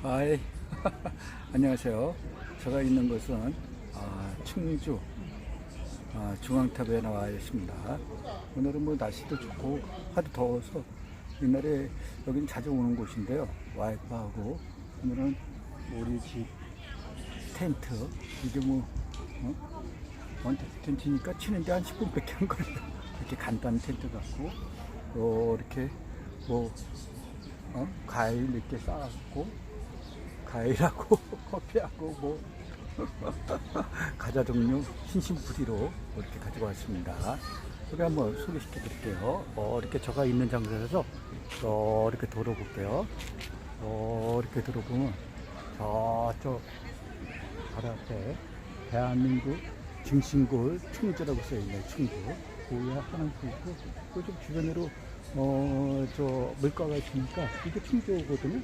하이 안녕하세요 제가 있는 곳은 아, 충주 아, 중앙탑에 나와 있습니다 오늘은 뭐 날씨도 좋고 하도 더워서 옛날에 여긴 자주 오는 곳인데요 와이프하고 오늘은 우리 집 텐트 이게 뭐 어? 원테크 텐트니까 치는데 한 10분밖에 안 걸려 이렇게 간단한 텐트 갖고 또 이렇게 뭐 어? 과일 이렇게 쌓았고 과일하고 커피하고 뭐 과자 종류 신신부리로 이렇게 가지고 왔습니다. 우리 한번 소개시켜 드릴게요. 어, 이렇게 저가 있는 장소에서 어, 이렇게 돌아볼게요. 어, 이렇게 들어보면 저쪽 바로 앞에 대한민국 증신골 충주라고 써있네요. 충주. 고야 하는 수 있고 그쪽 주변으로 어, 저 물가가 있으니까 이게 충주거든요.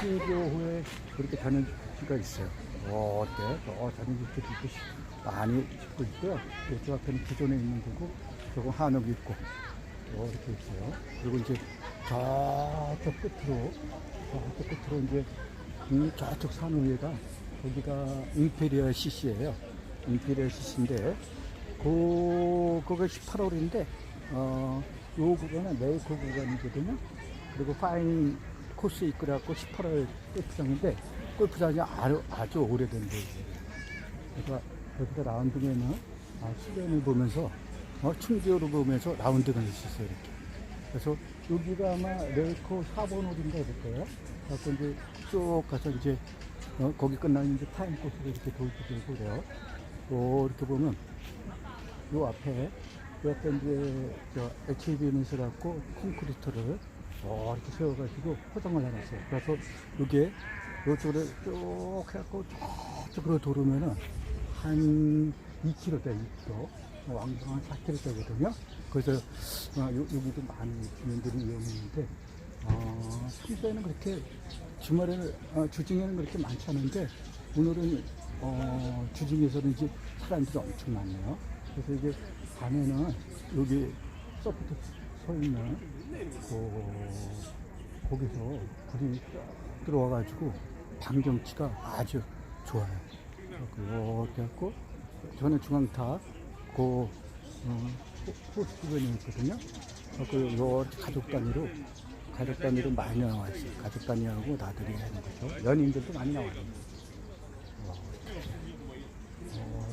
충주호에 그렇게 자연수가 있어요. 어, 어때? 어, 자연수도 있고 많이 짓고 있고요. 이쪽 앞에는 기존에 있는 거고, 저거 한옥 있고, 어, 이렇게 있어요. 그리고 이제 저쪽 끝으로, 저쪽 끝으로 이제 음, 저쪽 산 위에가 거기가 임페리얼 CC예요. 임페리얼 CC인데, 그, 그거 18월인데, 어, 요 구간은 메이커 구간이거든요. 그리고 파인 코스 이끌어갖고 18월 골프장인데, 골프장이 아주, 아주 오래된 데예요. 그래서 여기다 라운딩에는 아, 수련을 보면서, 어, 충주를 보면서 라운딩을 했었어요, 이렇게. 그래서 여기가 아마 레이코 4번 홀인가 그럴 거예요. 그래서 이제 쭉 가서 이제, 어, 거기 끝나면 이제 타임 코스로 이렇게 돌고 돌고 그래요. 또 이렇게 보면, 요 앞에, 요 앞에 이제, 저, HBM에서 갖고 콘크리트를, 어, 이렇게 세워가지고 포장을 해놨어요. 그래서 요게, 요쪽으로 쭉 해갖고 저쪽으로 돌으면은 한 2km 돼, 2km. 왕복 한 4km 되거든요. 그래서, 어, 요, 여기도 많은 주민들이 이용했는데, 어, 평소에는 그렇게 주말에는, 어, 주중에는 그렇게 많지 않은데, 오늘은, 어, 주중에서는 이제 사람들이 엄청 많네요. 그래서 이제 밤에는 여기 서포트 서 있는, 그, 거기서 불이 쫙 들어와가지고 방경치가 아주 좋아요. 이렇게 해갖고, 저는 중앙탑, 그, 어, 호- 호수 주변에 있거든요. 그, 이렇게 가족 단위로, 가족 단위로 많이 나와 있어요. 가족 단위하고 나들이 하는 거죠. 연인들도 많이 나와요. 어, 어,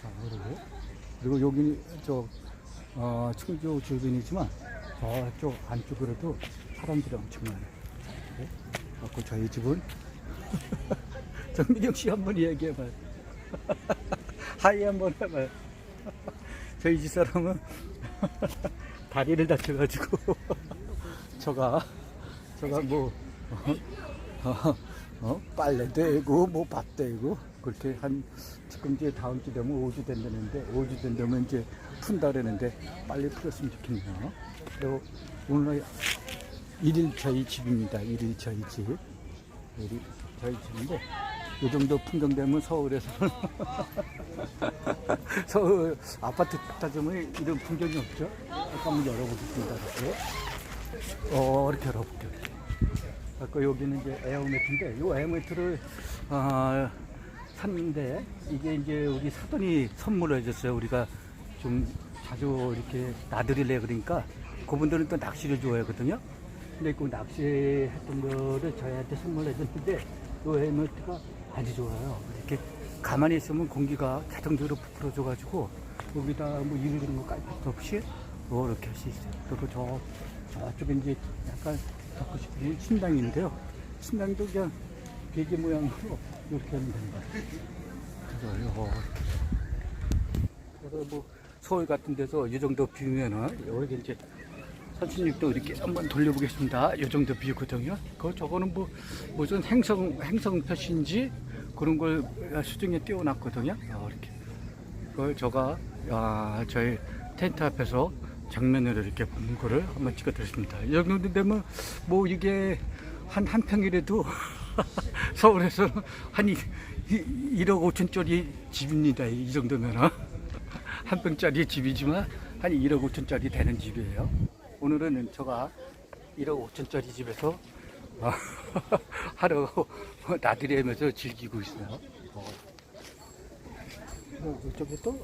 자, 그리고, 그리고 여기, 저, 어, 충주 주변이지만, 저쪽 안쪽으로도 사람들이 엄청 많아요. 네. 그래갖고 저희 집은, 정민영 씨 한 번 이야기해봐요. 하이 한 번 해봐요. 저희 집 사람은 다리를 다쳐가지고 저가 저가 뭐 어, 어, 어, 빨래 대고 뭐밥 대고 그렇게 한 지금 이제 다음 주 되면 5주 된다는데 5주 된다면 이제 푼다 그러는데 빨리 풀었으면 좋겠네요. 그리고 오늘 일일 저희 집입니다. 일일 저희 집. 우리 저희 집인데 이 정도 풍경 되면 서울에서 서울 아파트 따지면 이런 풍경이 없죠. 한번 열어보겠습니다. 이렇게. 어, 이렇게 열어볼게요. 아까 여기는 이제 에어매트인데, 이 에어매트를, 아, 샀는데, 이게 이제 우리 사돈이 선물을 해줬어요. 우리가 좀 자주 이렇게 나들이래 그러니까, 그분들은 또 낚시를 좋아하거든요. 근데 그 낚시했던 거를 저희한테 선물해 줬는데, 이 에어매트가 아주 좋아요. 이렇게 가만히 있으면 공기가 자동적으로 부풀어져가지고, 여기다 뭐 이런 그런 거깔 필요 없이, 뭐 이렇게 할 수 있어요. 그리고 저, 저쪽에 이제 약간 갖고 싶은 신당인데요. 신당도 그냥 베개 모양으로 이렇게 하면 됩니다. 그래서 이렇게. 그래서 뭐 서울 같은 데서 이 정도 비우면은 여기 이제 선생님도 이렇게 한번 돌려보겠습니다. 이 정도 비우거든요. 그 저거는 뭐 무슨 행성 행성 표시인지 그런 걸 수중에 띄워놨거든요. 아, 이렇게. 그걸 저가 아, 저희 텐트 앞에서 정면으로 이렇게 보는 거를 한번 찍어드렸습니다. 이 정도 되면 뭐 이게 한 한 평이라도 서울에서 한 이, 이, 1억 5천짜리 집입니다. 이 정도면은 한 평짜리 집이지만 한 1억 5천짜리 되는 집이에요. 오늘은 제가 1억 5천짜리 집에서 아, 하루 나들이 하면서 즐기고 있어요. 어. 어, 저쪽에 또?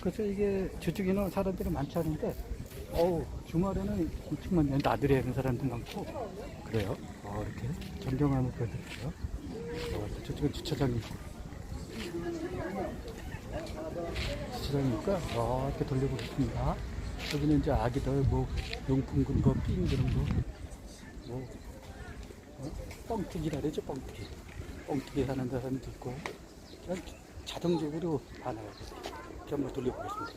그래서 이게 저쪽에는 사람들이 많지 않은데 어우 주말에는 엄청 많네 나들이 하는 사람도 많고. 그래요? 어, 이렇게 전경하는 보여드릴게요. 어, 저쪽은 주차장이고. 주차장이니까 어, 이렇게 돌려보겠습니다 여기는 이제 아기들 뭐 용품 그런 거 삥 그런 거 뭐 어? 뻥튀기라 그러죠 뻥튀기. 뻥튀기 하는 사람도 있고 그냥 자동적으로 하나요. 이렇게 한번 돌려보겠습니다.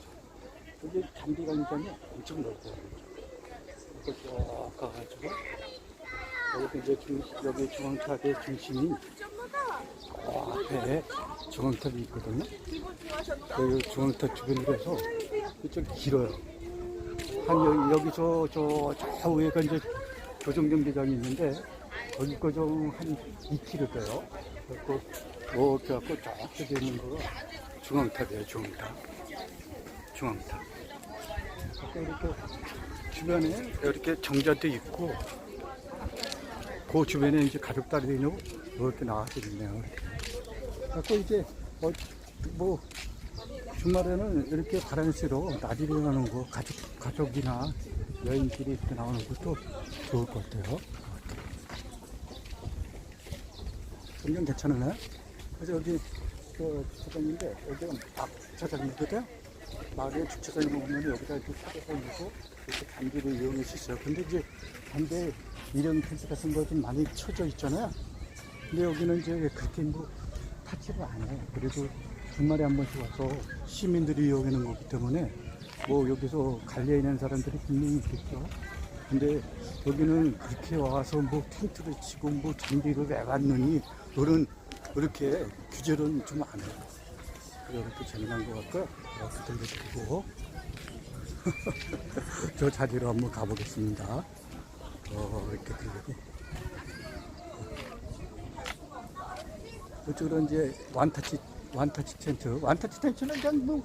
여기 잔디광장이 엄청 넓어요. 이렇게 쭉 가가지고 여기 이제 중, 여기 중앙탑의 중심이 어, 앞에 중앙탑이 있거든요. 그 중앙탑 주변으로 해서 이쪽 길어요 한 여기, 여기서 저, 저 위에가 이제 조정 경기장이 있는데 거기 거좀 한 2km 돼요. 그래갖고 이렇게 갖고 저쪽에 있는 거가 중앙탑이에요, 중앙탑. 중앙탑. 그래서 이렇게 주변에 이렇게 정자도 있고 그 주변에 이제 가족들이 이렇게 나와서 있네요. 그래갖고 이제 어, 뭐 주말에는 이렇게 바람시로 나들이 가는 거 가족, 가족이나 여행길이 이렇게 나오는 것도 좋을 것 같아요. 굉장히 괜찮으네. 그래서 여기 그 주차장인데 여기가 막 주차장이거든. 마을에 주차장에 오면 여기다 이렇게 차가 올리고 이렇게 단지를 이용할 수 있어요. 근데 이제 반대 이런 펜스 같은 거 좀 많이 쳐져 있잖아요. 근데 여기는 이제 그렇게 뭐 타지를 안 해. 그래도 주말에 한 번씩 와서 시민들이 이용하는 거기 때문에 뭐 여기서 관리해 있는 사람들이 분명히 있겠죠. 근데 여기는 그렇게 와서 뭐 텐트를 치고 뭐 장비를 왜 왔느니 그런 그렇게 규제는 좀 안 해요. 이렇게 재미난 것 같고요. 이렇게 들려드리고 저 자리로 한번 가보겠습니다. 어, 이렇게 들리고 이쪽으로 이제 완타치 완타치 텐트. 완타치 텐트는 그냥 뭐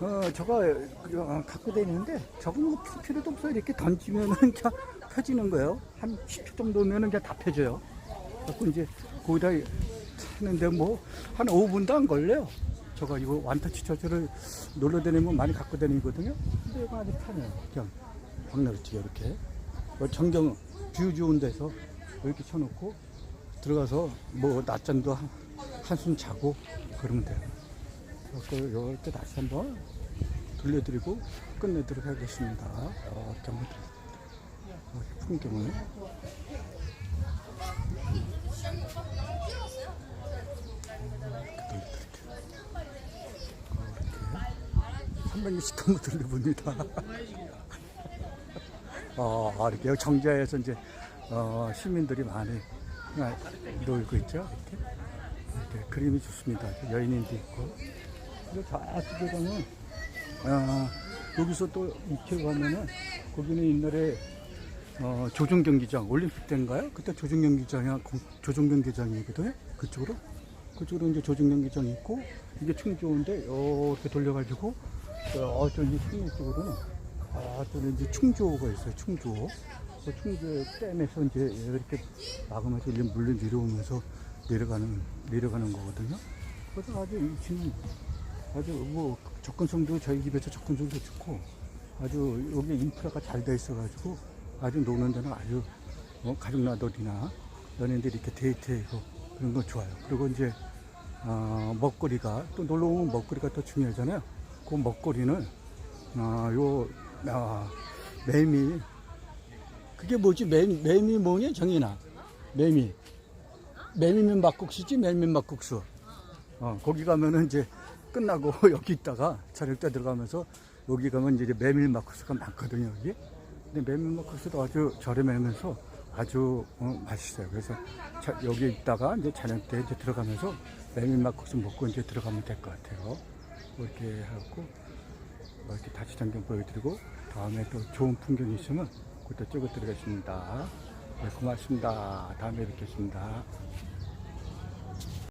어, 저거 어, 갖고 다니는데 저거 뭐필 필요도 없어요. 이렇게 던지면은 그냥 펴지는 거예요. 한 10초 정도면은 그냥 다 펴져요. 그래서 이제 거기다 타는데 뭐 한 5분도 안 걸려요. 저거 이거 완타치 저저를 놀러 다니면 많이 갖고 다니거든요. 근데 이거 아주 편해요. 그냥 박나루치게 이렇게. 뭐 정경 뷰 좋은 데서 이렇게 쳐놓고 들어가서 뭐 낮잠도 한, 한숨 자고 그러면 돼요. 그래서 이렇게 다시 한번 들려드리고 끝내도록 하겠습니다. 어, 이렇게 한번 어, 풍경을. 이렇게 돌려드릴게요. 어, 이렇게 360도 한번 돌려봅니다. 어, 이렇게 정자에서 이제 어, 시민들이 많이 아, 놀고 있죠. 이렇게. 이렇게 그림이 좋습니다. 여인인도 있고. 그리고 저쪽에 가면 아, 여기서 또 이렇게 가면은 거기는 옛날에 어, 조정경기장 올림픽 때인가요? 그때 조정경기장이 조정경기장이거든요. 그쪽으로 그쪽으로 이제 조정경기장이 있고 이게 충주인데 이렇게 돌려가지고 어, 저기 충주 쪽으로는 아, 저는 이제 충주호가 있어요. 충주호. 그 충주 댐에서 이제 이렇게 이제 물로 내려오면서 내려가는 내려가는 거거든요. 그래서 아주 위치는 아주 뭐 접근성도 저희 집에서 접근성도 좋고 아주 여기 인프라가 잘 돼 있어가지고 아주 노는 데는 아주 뭐 가족 나들이나 연예인들이 이렇게 데이트해서 그런 건 좋아요. 그리고 이제 어, 먹거리가 또 놀러 오면 먹거리가 또 중요하잖아요. 그 먹거리는 아, 요 아, 매미 그게 뭐지? 매, 매미 뭐냐 정이나 매미 매미면 막국수지 매미 막국수. 어, 거기 가면은 이제 끝나고 여기 있다가 때 들어가면서 여기 가면 이제 메밀 막국수가 많거든요 여기. 근데 메밀 막국수도 아주 저렴하면서 아주 어, 맛있어요. 그래서 자, 여기 있다가 이제 때 이제 들어가면서 메밀 막국수 먹고 이제 들어가면 될 것 같아요. 뭐 이렇게 하고 뭐 이렇게 다시 장경 보여드리고 다음에 또 좋은 풍경이 있으면 그때 찍어 드리겠습니다 네, 고맙습니다. 다음에 뵙겠습니다